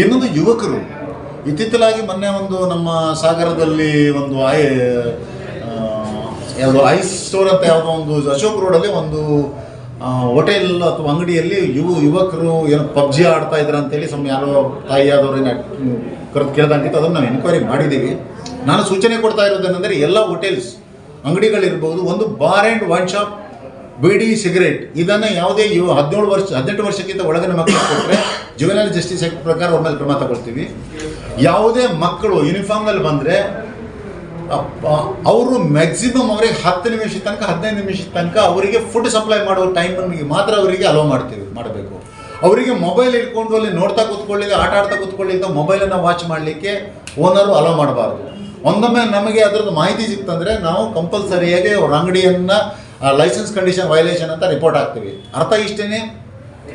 ಇನ್ನೊಂದು ಯುವಕರು. ಇತ್ತಿತ್ತಲಾಗಿ ಮೊನ್ನೆ ಒಂದು ನಮ್ಮ ಸಾಗರದಲ್ಲಿ ಒಂದು ಐ ಯಾವುದು ಐಸ್ ಸ್ಟೋರ್ ಅಂತ ಯಾವುದೋ ಒಂದು ಅಶೋಕ್ ರೋಡಲ್ಲಿ ಒಂದು ಹೋಟೆಲ್ ಅಥವಾ ಅಂಗಡಿಯಲ್ಲಿ ಯುವ, ಯುವಕರು ಏನು ಪಬ್ಜಿ ಆಡ್ತಾ ಇದ್ರ ಅಂತೇಳಿ ಸಮ್ ಯಾರೋ ತಾಯಿ ಆದವ್ರನ್ನ ಕರೆದು ಕೇಳ್ದಂಗಿತ್ತು. ಅದನ್ನು ನಾವು ಎನ್ಕ್ವೈರಿ ಮಾಡಿದ್ದೀವಿ. ನಾನು ಸೂಚನೆ ಕೊಡ್ತಾ ಇರೋದೇನೆಂದರೆ ಎಲ್ಲ ಹೋಟೆಲ್ಸ್, ಅಂಗಡಿಗಳಿರ್ಬೋದು, ಒಂದು bar and wine shop, bidi cigarette, ಇದನ್ನು ಯಾವುದೇ ಯುವ ಹದಿನೇಳು ವರ್ಷ, ಹದಿನೆಂಟು ವರ್ಷಕ್ಕಿಂತ ಒಳಗಿನ ಮಕ್ಕಳು ಕೊಟ್ಟರೆ ಜುವೆನಲ್ ಜಸ್ಟಿಸ್ ಆ್ಯಕ್ಟ್ ಪ್ರಕಾರ ಅವ್ರ ಮೇಲೆ ಕ್ರಮ ತಗೊಳ್ತೀವಿ. ಯಾವುದೇ ಮಕ್ಕಳು ಯೂನಿಫಾರ್ಮ್ನಲ್ಲಿ ಬಂದರೆ ಅವರು ಮ್ಯಾಕ್ಸಿಮಮ್ ಅವರಿಗೆ ಹತ್ತು ನಿಮಿಷ ತನಕ, ಹದಿನೈದು ನಿಮಿಷ ತನಕ ಅವರಿಗೆ ಫುಡ್ ಸಪ್ಲೈ ಮಾಡೋ ಟೈಮಿಗೆ ಮಾತ್ರ ಅವರಿಗೆ ಅಲೋ ಮಾಡ್ತೀವಿ, ಮಾಡಬೇಕು. ಅವರಿಗೆ ಮೊಬೈಲ್ ಇಟ್ಕೊಂಡು ಅಲ್ಲಿ ನೋಡ್ತಾ ಕೂತ್ಕೊಳ್ಳಿಕ್ಕೆ, ಆಟ ಆಡ್ತಾ ಕೂತ್ಕೊಳ್ಳಿಕ್ಕೆ ಮೊಬೈಲನ್ನು ವಾಚ್ ಮಾಡಲಿಕ್ಕೆ ಓನರು ಅಲೋ ಮಾಡಬಾರ್ದು. ಒಂದೊಮ್ಮೆ ನಮಗೆ ಅದರದ್ದು ಮಾಹಿತಿ ಸಿಕ್ತಂದರೆ ನಾವು ಕಂಪಲ್ಸರಿಯಾಗಿ ಅವ್ರ ಅಂಗಡಿಯನ್ನು ಲೈಸೆನ್ಸ್ ಕಂಡೀಷನ್ ವೈಲೇಷನ್ ಅಂತ ರಿಪೋರ್ಟ್ ಹಾಕ್ತೀವಿ. ಅರ್ಥ ಇಷ್ಟೇ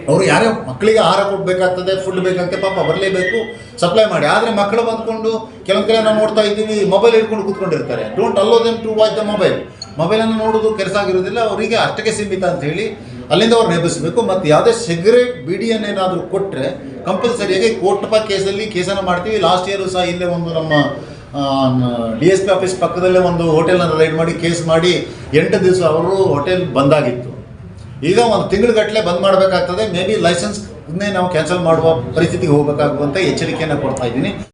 ಅವರು ಯಾರೇ ಮಕ್ಕಳಿಗೆ ಆಹಾರ ಕೊಡಬೇಕಾಗ್ತದೆ ಫುಡ್ ಬೇಕಂತೆ ಪಾಪ ಬರಲೇಬೇಕು ಸಪ್ಲೈ ಮಾಡಿ. ಆದರೆ ಮಕ್ಕಳು ಬಂದ್ಕೊಂಡು ಕೆಲವೊಂದು ಕಡೆ ನಾವು ನೋಡ್ತಾ ಇದ್ದೀವಿ ಮೊಬೈಲ್ ಹಿಡ್ಕೊಂಡು ಕೂತ್ಕೊಂಡಿರ್ತಾರೆ. Don't allow them to watch the mobile ಮೊಬೈಲನ್ನು ನೋಡೋದು ಕೆಲಸ ಆಗಿರೋದಿಲ್ಲ, ಅವರಿಗೆ ಅಷ್ಟಕ್ಕೆ ಸೀಮಿತ ಅಂತ ಹೇಳಿ ಅಲ್ಲಿಂದ ಅವ್ರು ನೆಬಿಸಬೇಕು ಮತ್ತು ಯಾವುದೇ ಸಿಗರೇಟ್ ಬಿಡಿಯನ್ನೇನಾದರೂ ಕೊಟ್ಟರೆ ಕಂಪಲ್ಸರಿಯಾಗಿ ಕೋರ್ಟಪ ಕೇಸಲ್ಲಿ ಕೇಸನ್ನು ಮಾಡ್ತೀವಿ. ಲಾಸ್ಟ್ ಇಯರು ಸಹ ಇಲ್ಲೇ ಒಂದು ನಮ್ಮ ಡಿ ಎಸ್ ಪಿ ಆಫೀಸ್ ಪಕ್ಕದಲ್ಲೇ ಒಂದು ಹೋಟೆಲ್ನ ರೈಡ್ ಮಾಡಿ, ಕೇಸ್ ಮಾಡಿ ಎಂಟು ದಿವಸ ಅವರು ಹೋಟೆಲ್ ಬಂದಾಗಿತ್ತು ಈಗ ಒಂದು ತಿಂಗಳುಗಟ್ಟಲೆ ಬಂದ್ ಮಾಡಬೇಕಾಗ್ತದೆ. ಮೇ ಬಿ ಲೈಸೆನ್ಸ್ನೇ ನಾವು ಕ್ಯಾನ್ಸಲ್ ಮಾಡುವ ಪರಿಸ್ಥಿತಿಗೆ ಹೋಗಬೇಕಾಗುವಂಥ ಎಚ್ಚರಿಕೆಯನ್ನು ಕೊಡ್ತಾ ಇದ್ದೀನಿ.